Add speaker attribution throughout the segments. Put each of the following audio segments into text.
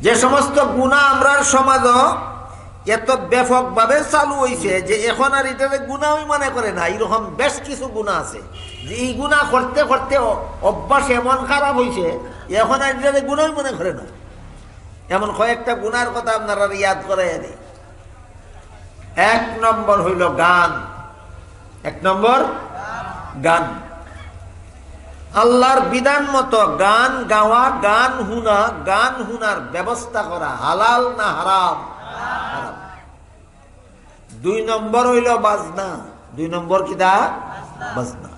Speaker 1: যে সমস্ত গুণা আমরার সমাজ এত ব্যাপকভাবে চালু হয়েছে যে এখন আর এটারে গুণাই মনে করে না। এরকম বেশ কিছু গুণা আছে। যে এই গুণা করতে করতে অভ্যাস এমন খারাপ হয়েছে এখন আর এটারে গুণাই মনে করে না। এমন কয়েকটা গুণার কথা আপনারা ইয়াদ করে দিই। এক নম্বর হইল গান। এক নম্বর? গান। আল্লাহর বিধান মতো গান গাওয়া, গান হুনা, গান হুনার ব্যবস্থা করা, হালাল না হারাম। দুই নম্বর হইল বাজনা। দুই নম্বর কি দা? বাজনা।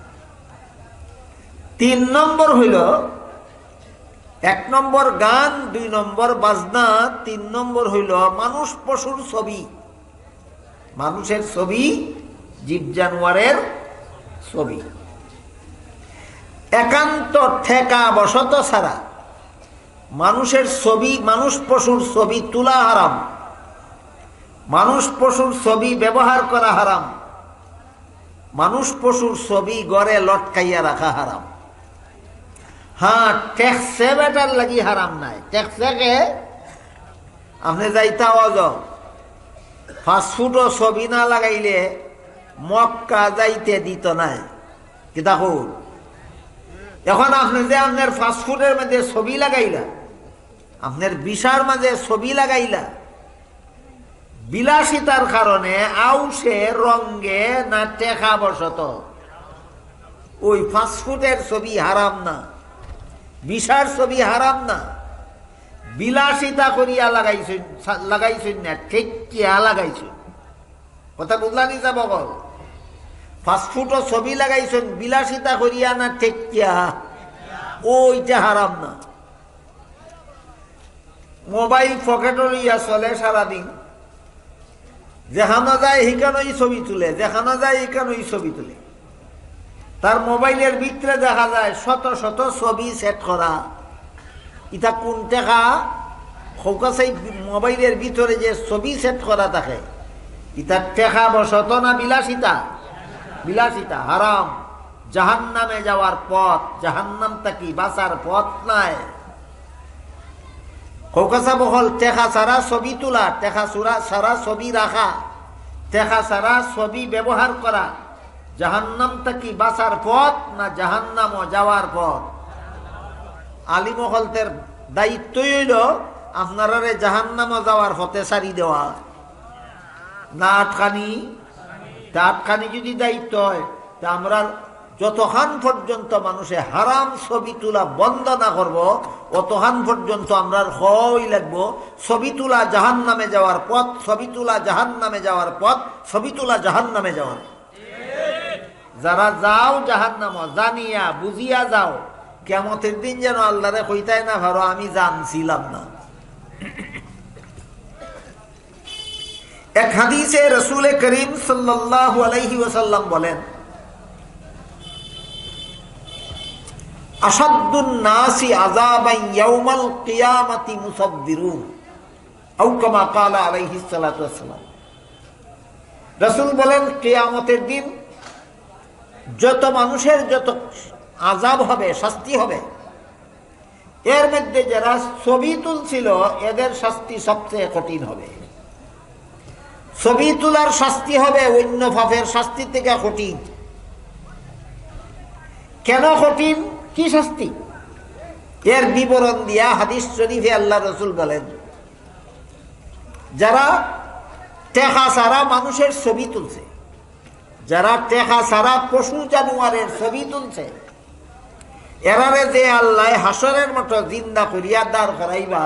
Speaker 1: তিন নম্বর হইল, এক নম্বর গান, দুই নম্বর বাজনা, তিন নম্বর হইল মানুষ পশুর ছবি। মানুষের ছবি জীব জানোয়ারের ছবি। একান্ত ঠেকা বসত ছাড়া মানুষের ছবি, মানুষ পশুর ছবি তোলা হারাম। মানুষ পশুর ছবি ব্যবহার করা হারাম। মানুষ পশুর ছবি গড়ে লটকাইয়া রাখা হারাম। হ্যাঁ ট্যাক্সে বেটার লাগি হারাম নাই। ট্যাক্সেকে আপনি যাইতা অজ। ফাস্টফুডও ছবি না লাগাইলে মক্কা যাইতে দিত নাই। কি দেখুন এখন আপনি যে আপনার ফাস্টফুডের মধ্যে ছবি লাগাইলা, আপনার বিষার মাঝে ছবি লাগাইলা, বিলাসিতার কারণে আউসে রঙ্গে না টেকা বসত ওই ফাস্টফুডের ছবি হারাম না, বিষার ছবি হারাম না, বিলাসিতা করিয়া লাগাইছেন লাগাইছেন না ঠিক কিয়া লাগাইছেন। কথা বুঝলানি যাব বল ফাস্টফুডও ছবি লাগাইছেন বিলাসিতা করিয়া না ঠিক কিয়া ওইটা হারাম না। মোবাইল পকেটও লইয়া চলে সারাদিন। যেখানো যায় সেখানেই ছবি তুলে। যেখানো যায় এখানেই ছবি তুলে। তার মোবাইলের ভিতরে দেখা যায়, শত শত ছবি সেট করা ইটা কোন টেকা? সৌকাছে মোবাইলের ভিতরে যে ছবি সেট করা থাকে। ইটা টেকা বসত না বিলাসিতা? বিলাসিতা, হারাম। জাহান নামে যাওয়ার পথ, জাহান্নাম তাকি বাঁচার পথ নাই। কৌকাসা বহল টেকা ছাড়া ছবি তোলা টেকা চূড়া ছাড়া ছবি রাখা টেকা ছাড়া ছবি ব্যবহার করা। জাহান্নাম তাকি বাঁচার পথ না জাহান্নাম যাওয়ার পথ? আলিমহলতের দায়িত্বই হইল আপনারা জাহান্নামও যাওয়ার হতে সারি দেওয়া। না আটকানি তা যদি দায়িত্ব হয়, তা আমরা যতক্ষণ পর্যন্ত মানুষে হারাম ছবি তোলা বন্ধ না করব অতক্ষণ পর্যন্ত আমরা হই লাগবো। ছবি তোলা জাহান নামে যাওয়ার পথ, ছবি তোলা জাহান নামে যাওয়ার পথ, ছবি তোলা জাহান নামে যাওয়ার যারা যাও জাহান নাম জানিয়া, বুঝিয়া যাও, কেমতের দিন যেন আল্লাহরে কইতাই না ভালো আমি জানছিলাম না। এক হাদিসে রসুল করিম বলেন বলেন, কিয়ামতের দিন যত মানুষের যত আজাব হবে, শাস্তি হবে, এর মধ্যে যারা ছবি তুলছিল, এদের শাস্তি সবচেয়ে কঠিন হবে। ছবি তোলার শাস্তি হবে, অন্য ফাফের শাস্তি থেকে কঠিন। কেন কঠিন? কি শাস্তি? এর বিবরণ দিয়া হাদিস শরীফে আল্লাহ রসুল বলেন, যারা টেকা সারা মানুষের ছবি তুলছে, যারা টেকা সারা পশু জানুয়ারের ছবি তুলছে, এরারে যে আল্লাহ হাসরের মতো জিন্দা করিয়া দাঁড় করাইবা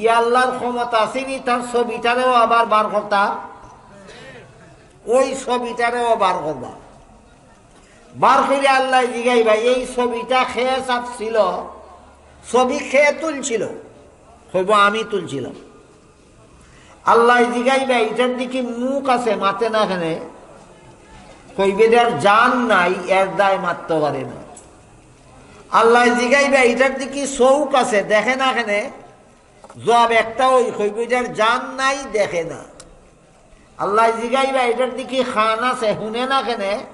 Speaker 1: ই আল্লাহর ক্ষমতা আসেনি তার ছবিটারেও আবার বার করতা। ওই ছবিটারেও বার করবা। বার করে আল্লাহ জিগাইবা, এই ছবিটা খেয়ে চাপছিল ছবি খেয়ে তুলছিল, হইব আমি তুলছিলাম। আল্লাহ জিগাইবা, এটার দিকে মুখ আছে মাতে না এখানে। কইবেদার জান নাই, এর দায় মারতে পারে না। আল্লাহ জিগাইবা, এটার দিকে চৌক আছে, দেখে না এখানে। জবাব একটা ওই কইবেদার জান নাই দেখে না। আল্লাহ জিগাইবা এটার দিকে খান আছে, শুনে না কেনে?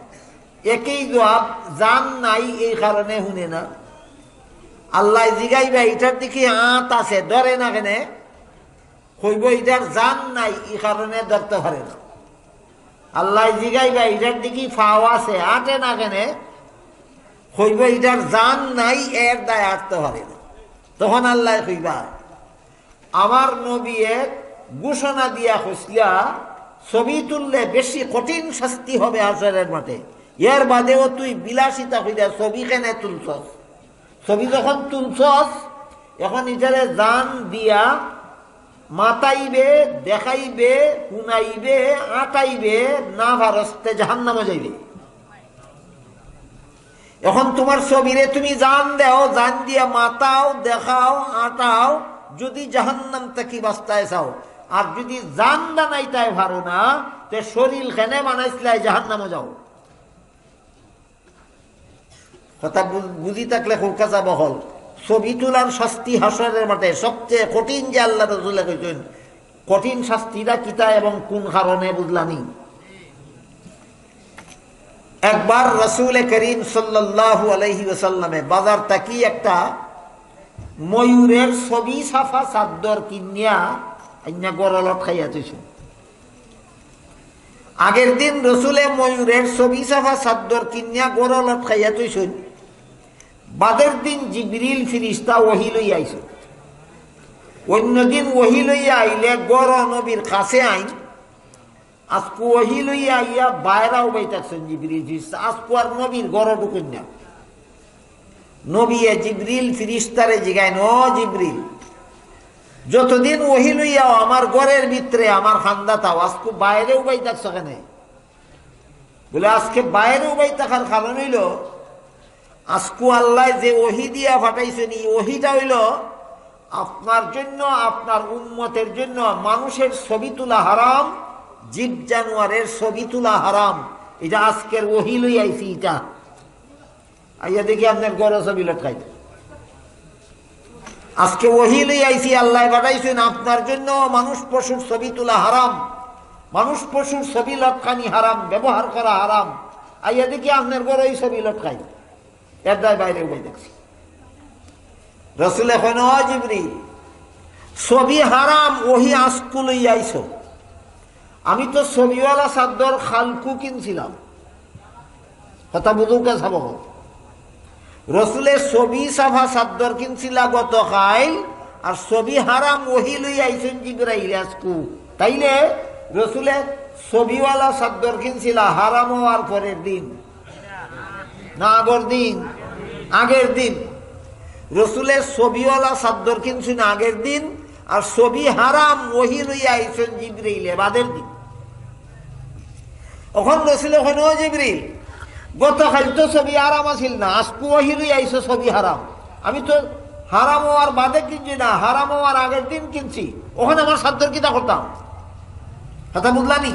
Speaker 1: একই জবাব, জান নাই এই কারণে শুনে না। আল্লাহ জিগাইবা এটার দিকে আঁত আছে, ধরে না কেনে? কইব এটার জান নাই, এই কারণে ধরতে পারে না। আল্লাহ জিগাইবা এটার দিকে ফাও আছে, আটে না কেনে? কইব এটার জান নাই, এর দায় আটতে পারে না। তখন আল্লাহ কইবা আমার নবীয়ে ঘোষণা দিয়া খুসলা ছবি তুললে বেশি কঠিন শাস্তি হবে আসরের মাঠে। এর বাদেও তুই বিলাসিতা হইয়া ছবি কেনে তুলছস? ছবি যখন তুলছস, এখন ইটারে জান দিয়া মাতাইবে, দেখাইবে, শুনাইবে, আটাইবে না ভারস্তে জাহান নামে যাইবে। এখন তোমার ছবিরে তুমি জান দেও, জান দিয়া মাতাও, দেখাও, আটাও যদি জাহান্নাম থেকে বাস্তায় চাও, আর যদি জান বানাইতাই ভালো না, তে শরীর খেনে বানাইছিলাই জাহান্নামে যাও। কথা বুঝি থাকলে খুলকা যাব হল ছবি তোলার শাস্তি হাসরের মাঠে সবচেয়ে কঠিন যে আল্লাহ রসুল্লাহ কইছেন, কঠিন শাস্তিটা কিতা এবং কোন কারণে বুঝলানি। একবার রসুল করিম সাল্লাহ আলহি ওসাল্লামে বাজার তাকি একটা ময়ূরের ছবি সাফা চাদর কিনিয়া গরলত খাইয়া তুইছে আগের দিন রসুলে ময়ূরের ছবি সাফা চাদর কিনিয়া গরলত খাইয়া তুইছেন বাদের দিন জিবরিল ফিরিস্তা ওহি লই আইস অন্যদিন ওহি লইয়া আইলে গর নবীর কাছে আইন। আজকু ওহি লইয়া আইয়া বাইরাও বাইতাছেন জিবরিল ফিরিস্তা আজকু আর নবীর গড় ঢুকুন না নবী জিবরিল ফিরিস্তারে জিগাইন ও জিবরিল, যতদিন ওহি লইয়াও আমার গড়ের ভিতরে আমার খান্দা তাও আজকু বাইরে উবাই থাকছ কেন? বলে, আজকে বাইরে উবাই থাকার কারণ হইল, আজকু আল্লাহ যে ওহি দিয়া ফাটাইছেন এই ওহিটা হইল আপনার জন্য, আপনার উন্মতের জন্য মানুষের ছবি তোলা হারাম, জীব জানোয়ারের ছবি তোলা হারাম। এটা আজকের ওহি লই এটা। আইয়া দেখি আপনার গড় ছবি লটকাই আজকে ওহি লই আইছি, আল্লাহ বাটাইছেন আপনার জন্য মানুষ পশুর ছবি তোলা হারাম। মানুষ পশুর ছবি লটকানি হারাম, ব্যবহার করা হারাম। আইয়া দেখি আপনার গড় ওই ছবি লটকাই। এর দায় বাইরে উপায় দেখছি। রসুল এখন জিবরি ছবি হারাম, ওহি আজকু লই আইস আমি তো ছবিওয়ালা সাদ্দর খালকু কিনছিলাম। কথা বুঝুকে চাব রসুলের ছবি সাফা চাদর কিনছিলা গত খাইল আর ছবি হারাম ওহি লই আইছেন জিবরাইল তাইলে রসুলে ছবিওয়ালা চাদর কিনছিলা হারাম হওয়ার পরের দিন? না, আগর দিন। আগের দিন। রসুলের ছবিওয়ালা কিনছি না আগের দিন, আর ছবি হারাম ওহি লইয়া আইছেন জিবরিলে বাদের দিন। ওখান রসুল ওখানে ও জিবরিল গতকাল তো ছবি আরাম আছিল না আজকু ওহি লই আইছো ছবি হারাম। আমি তো হারাম হওয়ার বাদে কিনছি না, হারাম হওয়ার আগের দিন কিনছি। ওখানে আমার সাদ্দর কিতা করতাম। কথা বুঝলানি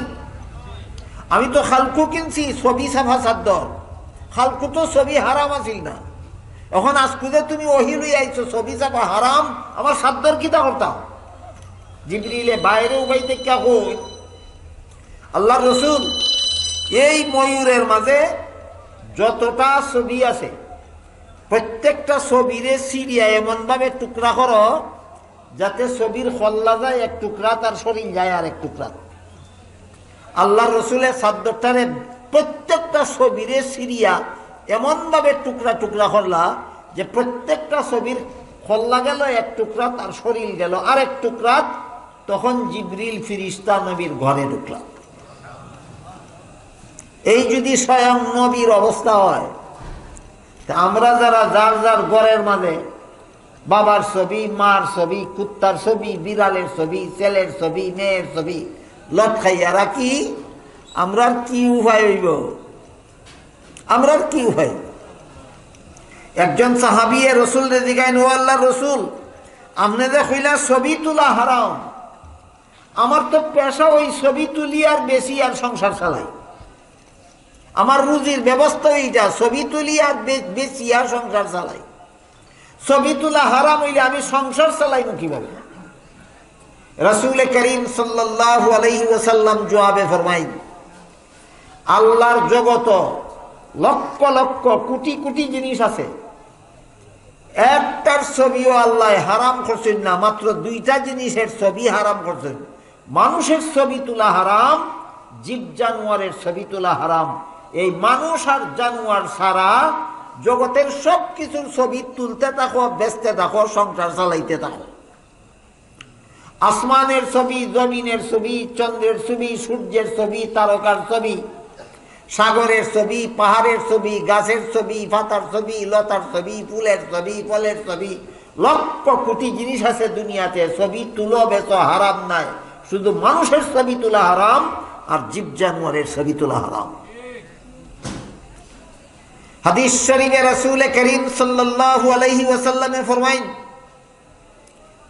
Speaker 1: আমি তো খালকু কিনছি, ছবি সাফা সাদ্দর খালকু তো ছবি হারাম আছিল না। এখন আজকুদে তুমি ওহি লই আইছো, ছবি চাপা হারাম, আমার সাদ্দর কিতা করতাম। জিবরিলে বাইরে উবাইতে কে কই আল্লাহ রসুল এই ময়ূরের মাঝে যতটা ছবি আছে, প্রত্যেকটা ছবিরে সিরিয়া এমন ভাবে টুকরা করো যাতে ছবির খল্লা যায়, এক টুকরা তার শরীর যায় আর এক টুকরা। আল্লাহ রসুলের সাদ্দরটারে প্রত্যেকটা ছবিরে সিরিয়া এমনভাবে টুকরা টুকরা করলা যে প্রত্যেকটা ছবির খল্লা গেল, এক টুকরা তার শরীর গেল আর এক টুকরা তখন জিবরিল ফিরিস্তা নবীর ঘরে ঢুকলাম এই যদি স্বয়ং নবীর অবস্থা হয় আমরা যারা যার যার ঘরের মাঝে, বাবার ছবি, মার ছবি, কুত্তার ছবি বিড়ালের ছবি, ছেলের ছবি, মেয়ের ছবি লটকাইয়া রাখি আমরার কি উপায় হইব? আমরার কি উপায়? একজন সাহাবিয়ে রসুল রে জিগাইন ও আল্লাহ রসুল আপনি যে ছবি তোলা হারাম। আমার তো পেশা ওই ছবি তুলি আর বেশি আর সংসার চালাই। আমার রুজির ব্যবস্থা এইটা, ছবি তুলি আর বেশি আর সংসার চালাই। ছবি তোলা হারাম হইলে আমি সংসার চালাইব কীভাবে? রসুল করিম সাল্লাহ আলহি ওসাল্লাম জবাবে ফরমাই আল্লাহর জগত লক্ষ লক্ষ কোটি কোটি জিনিস আছে। একটার ছবিও আল্লাহ হারাম করছেন না, মাত্র দুইটা জিনিসের ছবি হারাম করছেন। মানুষের ছবি তোলা হারাম জীব জানোয়ারের ছবি তোলা হারাম। এই মানুষ আর জানোয়ার সারা জগতের সব কিছুর ছবি তুলতে থাকো, বেচতে থাকো, সংসার চালাইতে থাকো। আসমানের ছবি, জমিনের ছবি, চন্দ্রের ছবি, সূর্যের ছবি, তারকার ছবি, সাগরের ছবি, পাহাড়ের ছবি, গাছের ছবি, পাতার ছবি, লতার ছবি, ফুলের ছবি, ফলের ছবি, লক্ষ কোটি জিনিস আছে দুনিয়াতে, ছবি তুলো, বেচ, হারাম নাই। শুধু মানুষের ছবি তোলা হারাম আর জীব জানোয়ারের ছবি তোলা হারাম। হাদিস শরীফে রাসূল করিম সাল্লাল্লাহু আলাইহি ওয়াসাল্লামে ফরমাইন,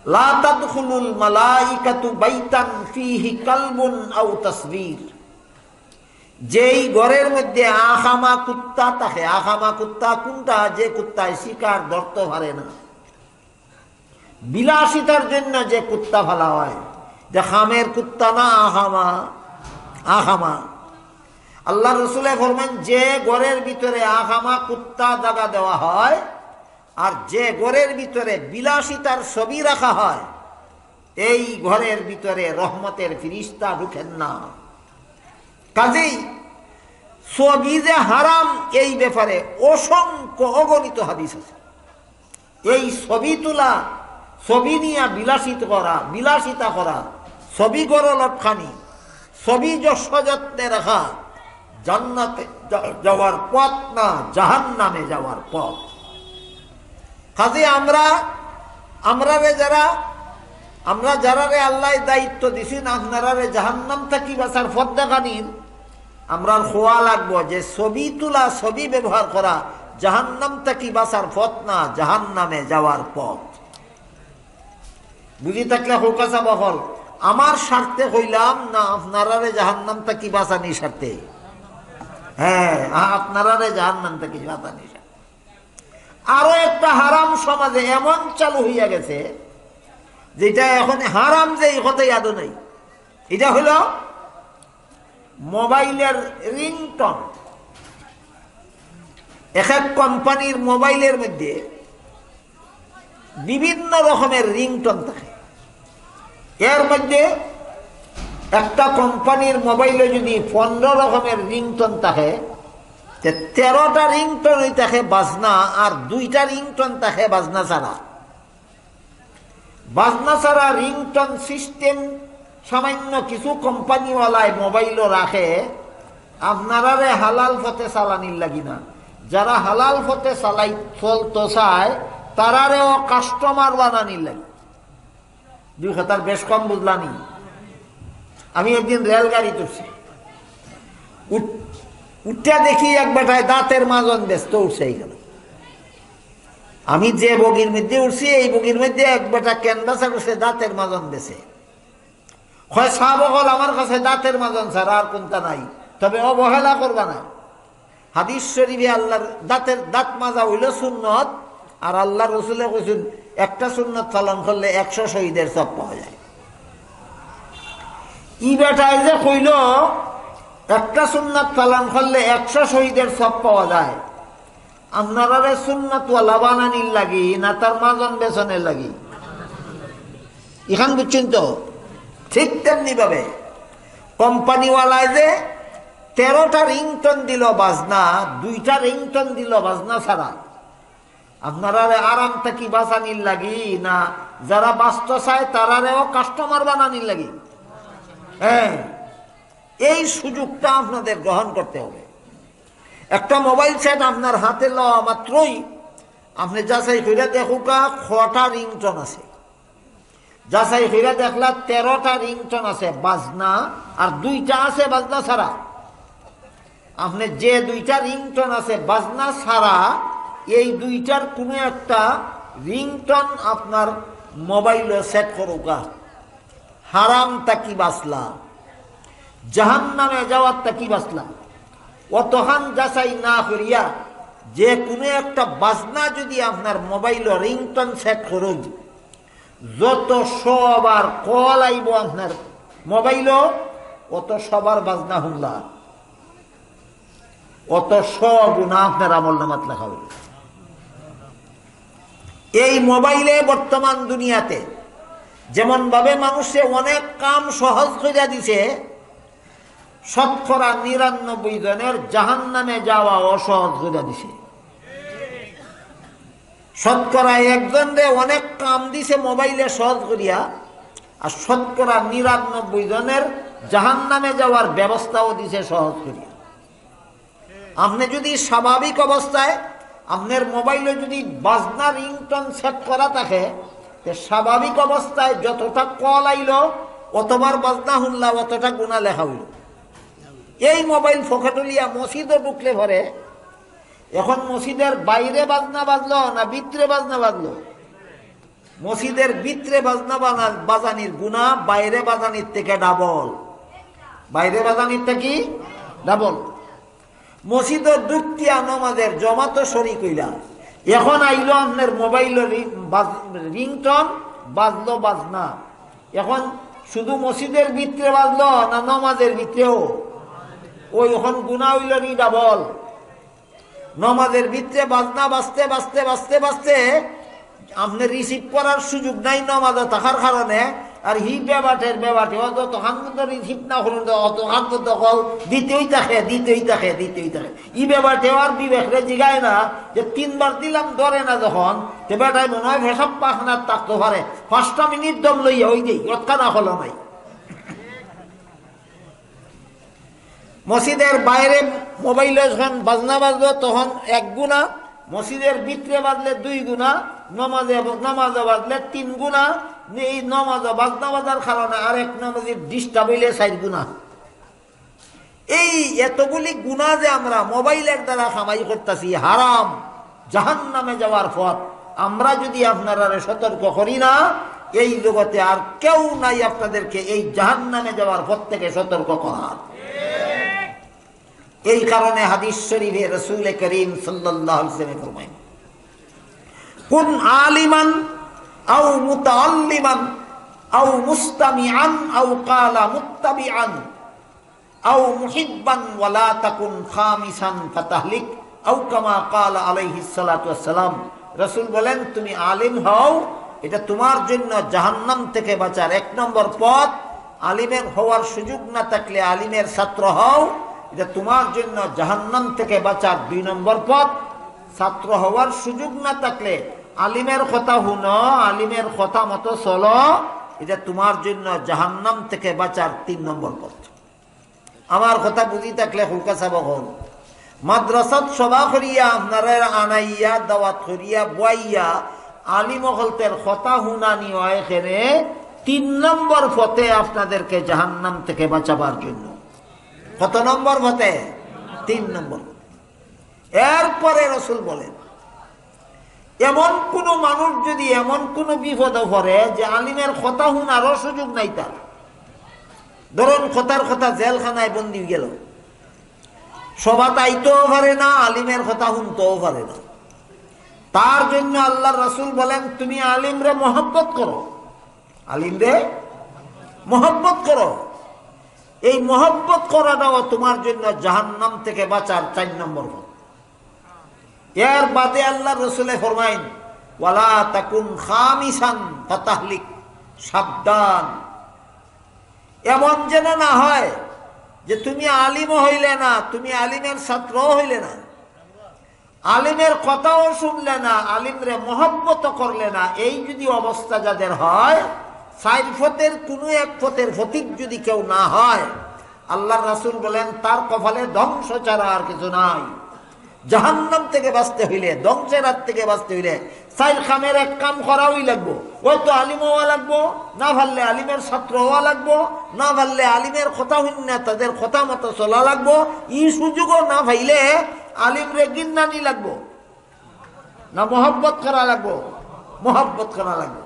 Speaker 1: লা তাদখুলুল মালাইকাতু বাইতান ফীহি কালবুন আও তাসবীর। যেই ঘরের মধ্যে আহামা কুত্তা থাকে, আহামা কুত্তা কোনটা? যে কুত্তায় শিকার ধরতে পারে না। বিলাসিতার জন্য যে কুত্তা ফালা হয়। যে খামের কুত্তা না, আহামা আহামা। আল্লাহ রসুলে ফরমান, যে ঘরের ভিতরে আহামা কুত্তা জাগা দেওয়া হয় আর যে ঘরের ভিতরে বিলাসিতার ছবি রাখা হয়, এই ঘরের ভিতরে রহমতের ফিরিস্তা ঢুকেন না। কাজেই ছবি যে হারাম, এই ব্যাপারে অসংখ্য অগণিত হাদিস আছে। এই ছবি তোলা, ছবি নিয়ে বিলাসিত করা, বিলাসিতা করা, ছবি গরলটখানি ছবি যশযত্নে রাখা জান্নাতে যাওয়ার পথ না জাহান নামে যাওয়ার পথ। কাজে আমরা আমরা রে যারা, আমরা যারা রে আল্লাহ দায়িত্ব দিছি আপনারা রে জাহান্নাম থাকি বাসার পথ দেখানির আমরা খোয়া লাগবো যে ছবি তোলা, ছবি ব্যবহার করা, জাহান্নাম থাকি বাসার পথ না, জাহান্নামে যাওয়ার পথ। বুঝি থাকলে হোকাসা বহল আমার স্বার্থে হইলাম না, আপনারা রে জাহান্নাম থাকি বাঁচানি স্বার্থে? হ্যাঁ আপনারা রে জাহান্নাম থাকি বাঁচানি আরও একটা হারাম সমাজে এমন চালু হইয়া গেছে, যেটা এখন হারাম যে এই কথাই আদৌ নেই। এটা হলো মোবাইলের রিংটন। এক এক কোম্পানির মোবাইলের মধ্যে বিভিন্ন রকমের রিংটন থাকে। এর মধ্যে একটা কোম্পানির মোবাইলে যদি পনেরো রকমের রিংটন থাকে তেরোটা রিংটন থাকে বাজনা আর দুইটা রিংটন থাকে বাজনা ছাড়া। বাজনা ছাড়া রিংটন সিস্টেম সামান্য কিছু কোম্পানিওয়ালায় মোবাইলও রাখে আপনারা রে হালাল ফতে চালানির লাগি না। যারা হালাল ফতে চালাই চলতো চায়, তারারেও কাস্টমার বানানির লাগে। দুই হাতার বেশ কম বুঝলানি আমি একদিন রেলগাড়ি তুলছি। উঠতে দেখি এক বেটায় দাঁতের মাজন ব্যস্ত উঠছে গেল আমি যে বগির মধ্যে উঠছি, এই বগির মধ্যে এক বেটা ক্যানভাসে উঠছে দাঁতের মাজন বেছে হয় সাহ বহল আমার কাছে দাঁতের মাজন ছাড়া আর কোনটা নাই। তবে অবহেলা করবা না। হাদিস শরীফে আল্লাহর দাঁতের দাঁত মাজা হইল সুন্নত, আর আল্লাহ রসুলে কইসুন একটা সুন্নত পালন করলে একশো শহীদের সব পাওয়া যায়। ই বেটায় যে কইল, একটা সুন্নত পালন করলে একশো শহীদের সব পাওয়া যায়। আপনারা সুন্নত ওয়ালা বানানির লাগি, না তার মাজন বেসনের লাগি। এখান বুঝছেন তো? ঠিক তেমনি ভাবে। কোম্পানিওয়ালায় যে তেরোটা রিংটন দিল বাজনা, দুইটা রিংটন দিল বাজনা ছাড়া। আপনারা আরাম থাকি বাঁচানির লাগি, না যারা বাঁচতে চায় তারারেও কাস্টমার বানানির লাগি। হ্যাঁ। এই সুযোগটা আপনাদের গ্রহণ করতে হবে। একটা মোবাইল সেট আপনার হাতে লওয়া মাত্রই আপনি যাচাই করে দেখুকা ছটা রিংটন আছে। যাচাই করে দেখলা তেরোটা রিংটন আছে, বাজনা আর দুইটা আছে বাজনা ছাড়া। আপনি যে দুইটা রিংটন আছে বাজনা ছাড়া, এই দুইটার কোনো একটা রিংটন আপনার মোবাইলে সেট করুকা হারাম তাকি বাসলা? জাহান নামে যাওয়ার তাকি বাসলা? অতহান যাচাই না করিয়া যে কোনো একটা বাজনা যদি আপনার মোবাইল রিংটন সেট করুন, যত সবার কল আইব আপনার মোবাইল অত সবার বাজনা হুমলা। অত সব গুণা আপনার আমল নামাত লেখা এই মোবাইলে বর্তমান দুনিয়াতে যেমনভাবে মানুষে অনেক কাম সহজ করে দিছে শতকরা নিরানব্বই জনের জাহান নামে যাওয়া অসহজ করে দিছে। শতকরা একজন রে অনেক কাম দিছে মোবাইলে সহজ করিয়া, আর শতকরা নিরানব্বই জনের জাহান নামে যাওয়ার ব্যবস্থাও দিছে সহজ করিয়া। আপনি যদি স্বাভাবিক অবস্থায় আপনার মোবাইলে যদি বাজনা রিংটন সেট করা থাকে স্বাভাবিক অবস্থায় যতটা কল আইল, অতবার বাজনা শুনলা, অতটা গুণা লেখা হইল। এই মোবাইল ফকেটলিয়া মসজিদও ঢুকলে ভরে এখন মসজিদের বাইরে বাজনা বাজলো না ভিতরে বাজনা বাজলো? মসজিদের ভিতরে বাজনা বাজানির গুণা, বাইরে বাজানির থেকে ডাবল। বাইরে বাজানির থেকে ডাবল। মসজিদের দুক্তিয়া নমাজের জমাতো শরিক হইলা। এখন আইলো আপনার মোবাইল রিংটন, বাজলো বাজনা। এখন শুধু মসজিদের ভিতরে বাজলো না নমাজের ভিতরেও? ওই এখন গুণা হইল নি ডাবল। নমাজের ভিতরে বাজনা বাজতে বাজতে বাজতে বাজতে আপনি রিসিভ করার সুযোগ নাই নমাজে থাকার কারণে। আর হি বেবাটের বেবাটে অত তখন কিন্তু রিসিভ না করুন অত কিন্তু কল দিতেই থাকে দিতেই থাকে দিতেই থাকে। ই বেবাটে আর বিবেকরে জিগায় না যে তিনবার দিলাম ধরে না যখন, তে বেটায় মনে হয় ভেসব পাখনার থাকতে পারে পাঁচটা মিনিট দম লইয়া ওই দেই রক্ষা না হলো নাই। মসজিদের বাইরে মোবাইলে যখন বাজনা বাজলো তখন এক গুণা, মসজিদের ভিতরে বাজলে দুই গুণা, নমাজে নমাজে বাজলে তিন গুণা এই নমাজে বাজনা বাজার কারণে আর এক নমাজের ডিস্টার্ব হইলে চার গুণা এই এতগুলি গুণা যে আমরা মোবাইলের দ্বারা কামাই করতেছি, হারাম জাহান নামে যাওয়ার পথ, আমরা যদি আপনারা সতর্ক করি না, এই জগতে আর কেউ নাই আপনাদেরকে এই জাহান নামে যাওয়ার পথ থেকে সতর্ক করার। এই কারণে হাদিস শরীফে রসুল করিম সাল্লাহ ফরমাইন কুন আলিমান আও মুতাআল্লিমান, আও মুস্তামিআন, আও কালা মুত্তাবিআন, আও মুহিব্বান ওয়ালা তাকুন খামিসান ফাতাহলিক, আও কামা কালা আলাইহিস সালাতু ওয়াসসালাম। রাসূল বলেন, তুমি আলিম হও, এটা তোমার জন্য জাহান্নাম থেকে বাঁচার এক নম্বর পথ। আলিমের হওয়ার সুযোগ না থাকলে আলিমের ছাত্র হও, এটা তোমার জন্য জাহান্নাম থেকে বাঁচার দুই নম্বর পথ। ছাত্র হওয়ার সুযোগ না থাকলে আলিমের কথা হুনো আলিমের কথা মতো চলো। এটা তোমার জন্য জাহান্নাম থেকে বাঁচার তিন নম্বর পথ। আমার কথা বুঝি থাকলে হুলকা সাবক হল মাদ্রাসাত সভা করিয়া আপনারা আনাইয়া, দাওয়াত করিয়া, বয়াইয়া, আলিম হলতের কথা হুনানি হয় তিন নম্বর পথে আপনাদেরকে জাহান্নাম থেকে বাঁচাবার জন্য। কত নম্বর পথে? তিন নম্বর। এরপরে রসুল বলেন এমন কোন মানুষ যদি এমন কোন বিপদে পড়ে যে আলিমের কথা শুনারও সুযোগ নাই তার। ধরুন কথার কথা জেলখানায় বন্দি গেল। সভা তাইতেও পারে না, আলিমের কথা শুনতেও পারে না। তার জন্য আল্লাহ রসুল বলেন, তুমি আলিমরে মহব্বত করো। আলিমরে মহব্বত করো। এই মহব্বত করাটাও তোমার জন্য জাহান্নাম থেকে বাঁচার চার নম্বর পথ। এর বাদে আল্লাহ রসুলে ফরমাইন, ওয়ালা তাকুন খামিসান ফাতাহলিক সাবধান। এমন যেন না হয় যে তুমি আলিম হইলে না, তুমি আলিমের ছাত্র হইলে না। আলিমের কথাও শুনলে না, আলিমরে মহব্বত করলে না। এই যদি অবস্থা যাদের হয় সাইড ফতের কোনো এক ফতের ফতিক যদি কেউ না হয় আল্লাহ রাসুল বলেন, তার কপালে ধ্বংস ছাড়া আর কিছু নাই। জাহান্নাম থেকে বাঁচতে হইলে, ধ্বংসের হাত থেকে বাঁচতে হইলে সাইল খামের এক কাম করাওই লাগবো। ওই তো আলিম হওয়া লাগবো, না ভাললে আলিমের ছাত্র হওয়া লাগবো, না ভাললে আলিমের কথা হইন তাদের কথা মতো চলা লাগবো। ই সুযোগও না ভাইলে আলিম রে গিন্নানি লাগবো। না মোহব্বত করা লাগবো, মোহব্বত করা লাগবো।